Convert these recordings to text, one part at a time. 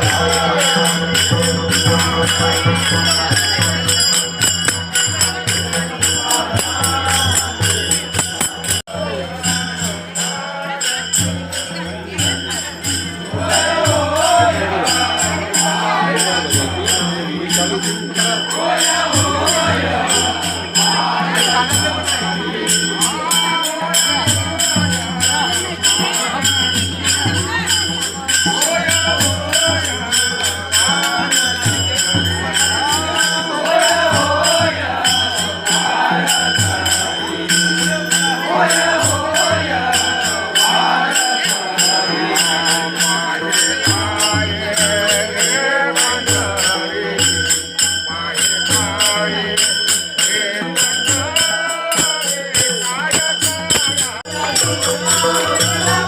Thank you. Oh,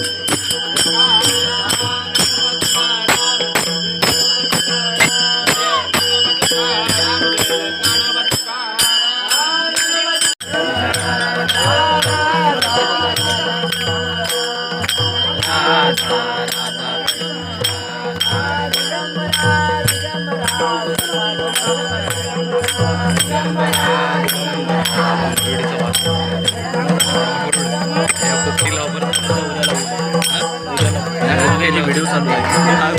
Thank you. I'm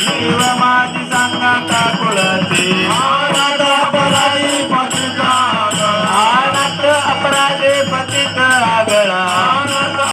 జీవమాది సంగత కులతే